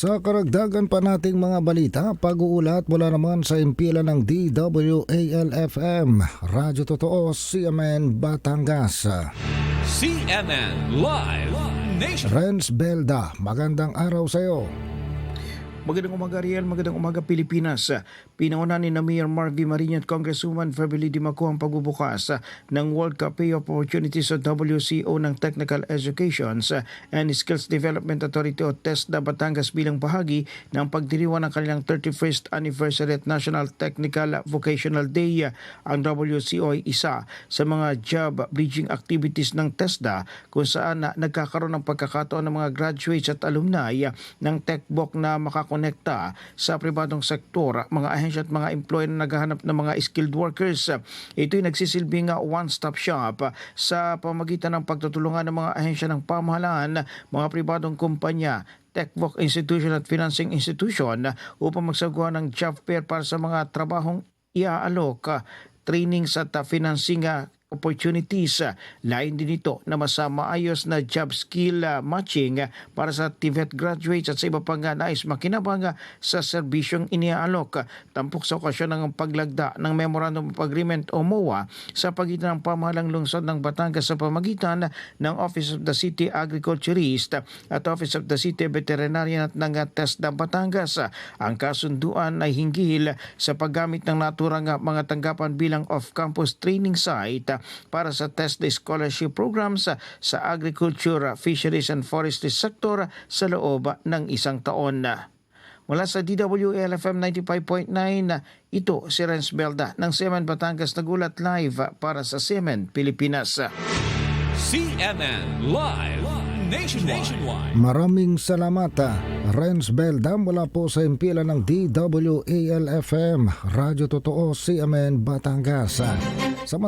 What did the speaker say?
Sa karagdagan pa nating mga balita, pag-uulat mula naman sa impila ng DWALFM, Radyo Totoo, CMN Batangas. CNN Live Nation. Renz Belda, magandang araw sa iyo. Magandang umaga Riel, magandang umaga Pilipinas. Pinauna ni na Mayor Marvy Marino at Congresswoman Febily Dimaco ang pagbubukas ng World Cup Pay Opportunities sa WCO ng Technical Education and Skills Development Authority o TESDA Batangas bilang bahagi ng pagdiriwang ng kanilang 31st Anniversary at National Technical Vocational Day. Ang WCO ay isa sa mga job bridging activities ng TESDA kung saan na nagkakaroon ng pagkakataon ng mga graduates at alumni ng TechBook na makakonekta sa pribadong sektor, mga ahensya at mga employer na naghahanap ng mga skilled workers. Ito'y nagsisilbing one-stop shop sa pamagitan ng pagtutulungan ng mga ahensya ng pamahalaan, mga pribadong kumpanya, TechVoc Institution at Financing Institution upang magsagawa ng job fair para sa mga trabahong iaalok, trainings at uh, financing uh, opportunities. Lain din ito na mas uh, maayos na job skill uh, matching uh, para sa TVET graduates at sa iba pang uh, nais makinabang sa serbisyong iniaalok. Tampok sa okasyon ng paglagda ng Memorandum of Agreement o MOA sa pagitan ng pamahalang lungsod ng Batangas sa pamagitan ng Office of the City Agriculturist at Office of the City Veterinarian at ng TESDA Batangas. Ang kasunduan ay hinggil sa paggamit ng naturang mga tanggapan bilang off-campus training site para sa TESDA scholarship programs sa agriculture, fisheries and forestry sector sa loob ng isang taon. Mula sa DWLFM 95.9, uh, ito si Renz Belda ng Semen Batangas Nagulat Live para sa Semen Pilipinas. CNN Live Nationwide. Maraming salamat, Renz Belda mula po sa impila ng DWALFM, Radyo Totoo, CMN Batangas. Samantala,